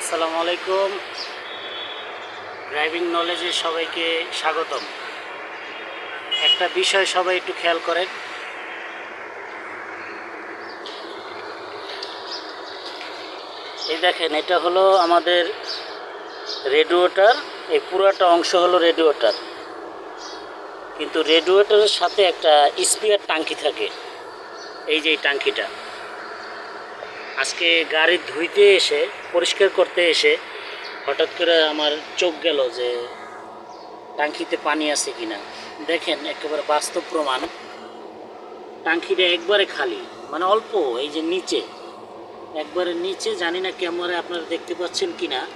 আসসালামু আলাইকুম। ড্রাইভিং নলেজে সবাইকে স্বাগতম। একটা বিষয় সবাই একটু খেয়াল করেন। এই দেখেন, এটা হলো আমাদের রেডিওটার এই পুরাটা অংশ হলো রেডিওটার কিন্তু রেডিওটারের সাথে একটা স্পিয়ার টাঙ্কি থাকে। এই যে এই টাঙ্কিটা। আজকে গাড়ি ধুইতে এসে, পরিষ্কার করতে এসে হঠাৎ করে আমার চোখ গেল যে টাঙ্কিতে পানি আছে কিনা। দেখেন, একেবারে বাস্তব প্রমাণ। টাঙ্কিটা একবারে খালি মানে অল্প, এই যে নিচে। একবারে নিচে, জানি না ক্যামেরায় আপনারা দেখতে পাচ্ছেন কিনা।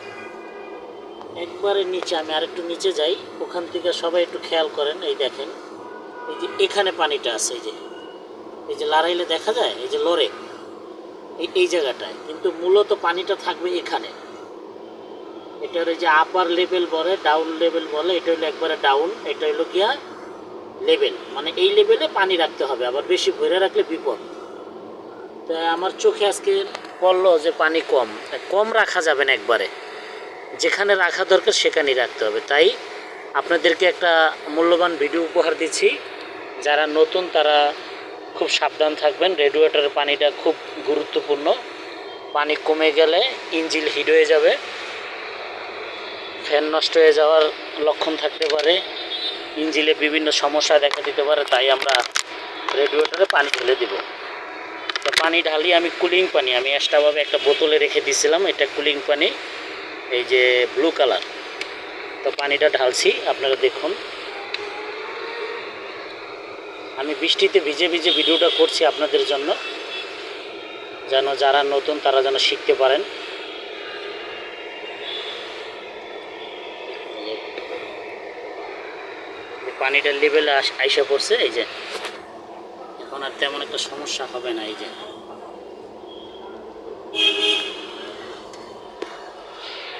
একবারে নিচে, আমি আর একটু নিচে যাই। ওখান থেকে সবাই একটু খেয়াল করেন, এই দেখেন। এই যে এখানে পানিটা আছে, এই যে। এই যে লাড়াইলে দেখা যায়, এই যে লড়ে। এই জায়গাটায়। কিন্তু মূলত পানিটা থাকবে এখানে। এটার ওই যে আপার লেভেল বলে ডাউন লেভেল বলে, এটা হলো একবারে ডাউন এটা হলো গিয়া লেভেল মানে এই লেভেলে পানি রাখতে হবে, আবার বেশি ভরে রাখলে বিপদ। তা আমার চোখে আজকে পড়ল যে পানি কম। কম রাখা যাবে না একবারে। যেখানে রাখা দরকার সেখানেই রাখতে হবে। তাই আপনাদেরকে একটা মূল্যবান ভিডিও উপহার দিচ্ছি। যারা নতুন তারা খুব সাবধান থাকবেন। রেডিয়েটরের পানিটা খুব গুরুত্বপূর্ণ। পানি কমে গেলে ইঞ্জিল হিট হয়ে যাবে। ফ্যান নষ্ট হয়ে যাওয়ার লক্ষণ থাকতে পারে। ইঞ্জিলে বিভিন্ন সমস্যা দেখা দিতে পারে, তাই আমরা রেডিয়েটরে পানি ঢেলে দিব। তো পানি ঢালি, আমি কুলিং পানি, আমি এক্সট্রাভাবে একটা বোতলে রেখে দিয়েছিলাম এটা কুলিং পানি, এই যে ব্লু কালার তো পানিটা ঢালছি, আপনারা দেখুন। আমি বৃষ্টিতে ভিজে ভিজে ভিডিওটা করছি আপনাদের জন্য। যেন যারা নতুন, তারা যেন শিখতে পারেন। পানিটার লেভেলে আইসা পড়ছে, এই যে। এখন আর তেমন একটা সমস্যা হবে না, এই যে।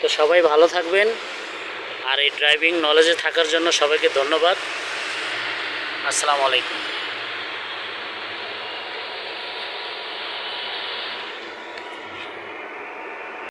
তো সবাই ভালো থাকবেন। আর এই ড্রাইভিং নলেজে থাকার জন্য সবাইকে ধন্যবাদ। আসসালামু আলাইকুম।